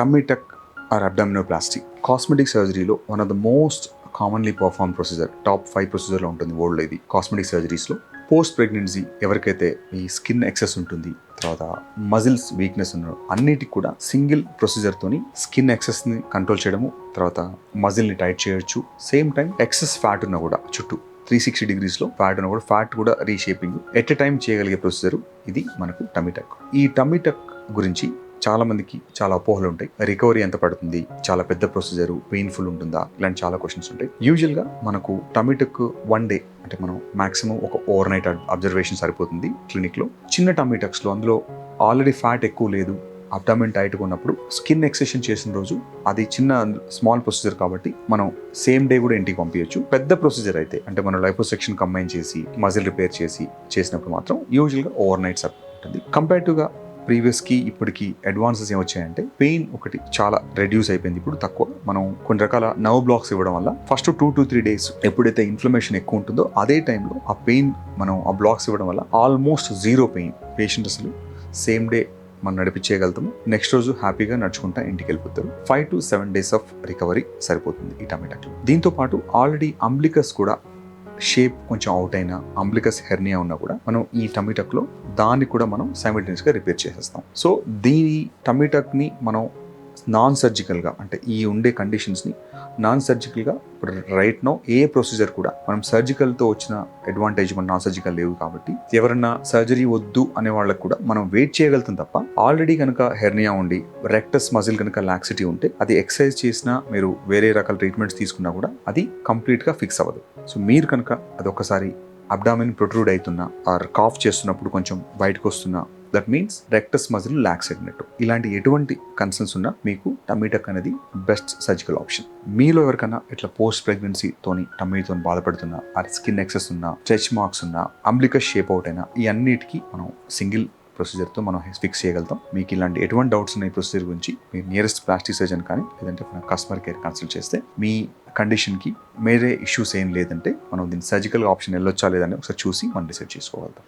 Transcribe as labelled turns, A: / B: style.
A: Tummy tuck or abdominoplasty. Cosmetic సర్జరీలో one of the most commonly perform procedure top five ప్రొసీజర్లో ఉంటుంది వరల్డ్లో ఇది. Cosmetic సర్జరీస్లో post pregnancy ఎవరికైతే ఈ skin excess ఉంటుంది తర్వాత మజిల్స్ వీక్నెస్ ఉన్న అన్నిటికి కూడా సింగిల్ ప్రొసీజర్తోని స్కిన్ ఎక్సెస్ని కంట్రోల్ చేయడము తర్వాత మజిల్ని టైట్ చేయొచ్చు. సేమ్ టైం ఎక్సెస్ ఫ్యాట్ ఉన్నా కూడా చుట్టూ త్రీ సిక్స్టీ డిగ్రీస్లో ఫ్యాట్ ఉన్న కూడా ఫ్యాట్ కూడా రీషేపింగ్ ఎట్ ఎ టైం చేయగలిగే ప్రొసీజర్ ఇది మనకు టమిటక్ ఈ టమిటక్ గురించి చాలామందికి చాలా అపోహలు ఉంటాయి. రికవరీ ఎంత పడుతుంది? చాలా పెద్ద ప్రొసీజర్ పెయిన్ఫుల్ ఉంటుందా? ఇలాంటి చాలా క్వశ్చన్స్ ఉంటాయి. యూజువల్గా మనకు టమిటక్ వన్ డే అంటే మనం మాక్సిమం ఒక ఓవర్ నైట్ అబ్జర్వేషన్ సరిపోతుంది క్లినిక్లో చిన్న టమిటక్స్లో అందులో ఆల్రెడీ ఫ్యాట్ ఎక్కువ లేదు అబ్డామిన్ టైట్గా ఉన్నప్పుడు స్కిన్ ఎక్సెషన్ చేసిన రోజు అది చిన్న స్మాల్ ప్రొసీజర్ కాబట్టి మనం సేమ్ డే కూడా ఇంటికి పంపించచ్చు పెద్ద ప్రొసీజర్ అయితే అంటే మనం లైపోసెక్షన్ కంబైన్ చేసి మజిల్ రిపేర్ చేసి చేసినప్పుడు మాత్రం యూజువల్గా ఓవర్ నైట్ ఉంటుంది కంపేర్టివ్గా ప్రీవియస్కి ఇప్పటికి అడ్వాన్సెస్ ఏమొచ్చాయంటే పెయిన్ ఒకటి చాలా రెడ్యూస్ అయిపోయింది. ఇప్పుడు తక్కువ. మనం కొన్ని రకాల నర్వ్ బ్లాక్స్ ఇవ్వడం వల్ల first two to three days ఎప్పుడైతే ఇన్ఫ్లమేషన్ ఎక్కువ ఉంటుందో అదే టైంలో ఆ పెయిన్ మనం ఆ బ్లాక్స్ ఇవ్వడం వల్ల ఆల్మోస్ట్ జీరో పెయిన్. పేషెంట్ అసలు సేమ్ డే మనం నడిపించేయగలుగుతాము. నెక్స్ట్ రోజు హ్యాపీగా నడుచుకుంటా ఇంటికి వెళ్ళిపోతారు five to seven days of recovery సరిపోతుంది ఈ టమాటాకి. దీంతో పాటు ఆల్రెడీ అంబ్లికస్ కూడా షేప్ కొంచెం అవుట్ అయినా అంబ్లికస్ హెర్నియా ఉన్నా కూడా మనం ఈ టమిటక్లో దాన్ని కూడా మనం సైమిల్టేనియస్గా రిపేర్ చేసేస్తాం. సో దీని టమిటక్ని మనం నాన్ సర్జికల్గా అంటే ఈ ఉండే కండిషన్స్ని నాన్ సర్జికల్గా ఇప్పుడు రైట్ నో ఏ ప్రొసీజర్ కూడా మనం సర్జికల్తో వచ్చిన అడ్వాంటేజ్ మన నాన్ సర్జికల్ లేవు కాబట్టి ఎవరన్నా సర్జరీ వద్దు అనే వాళ్ళకి కూడా మనం వెయిట్ చేయగలుగుతాం తప్ప ఆల్రెడీ కనుక హెర్నియా ఉండి రెక్టస్ మజిల్ కనుక లాక్సిటీ ఉంటే అది ఎక్సర్సైజ్ చేసినా మీరు వేరే రకాల ట్రీట్మెంట్స్ తీసుకున్నా కూడా అది కంప్లీట్గా ఫిక్స్ అవ్వదు. సో మీరు కనుక అది ఒకసారి అబ్డామిన్ ప్రొట్రూడ్ అవుతున్నా ఆర్ కాఫ్ చేస్తున్నప్పుడు కొంచెం బయటకు వస్తున్నా that means rectus muscle lax అయినట్టు ఇలాంటి ఎటువంటి కన్సర్న్స్ ఉన్నా మీకు టమీటక్ అనేది బెస్ట్ సర్జికల్ ఆప్షన్ మీలో ఎవరికైనా ఇట్లా పోస్ట్ ప్రెగ్నెన్సీతోని టమీతో బాధపడుతున్నా ఆ స్కిన్ ఎక్సెస్ ఉన్నా స్ట్రెచ్ మార్క్స్ ఉన్నా అంబ్లికస్ షేప్ అవుట్ అయినా ఈ అన్నిటికీ మనం సింగిల్ ప్రొసీజర్తో మనం ఫిక్స్ చేయగలుగుతాం. మీకు ఇలాంటి ఎటువంటి డౌట్స్ ఉన్నాయి ప్రొసీజర్ గురించి మీరు నియరెస్ట్ ప్లాస్టిక్ సర్జన్ కానీ లేదంటే మన కస్టమర్ కేర్ కన్సల్ట్ చేస్తే మీ కండిషన్కి వేరే ఇష్యూస్ ఏం లేదంటే మనం దీన్ని సర్జికల్ ఆప్షన్ వెళ్ళొచ్చా లేదని ఒకసారి చూసి మనం డిసైడ్ చేసుకోగలుగుతాం.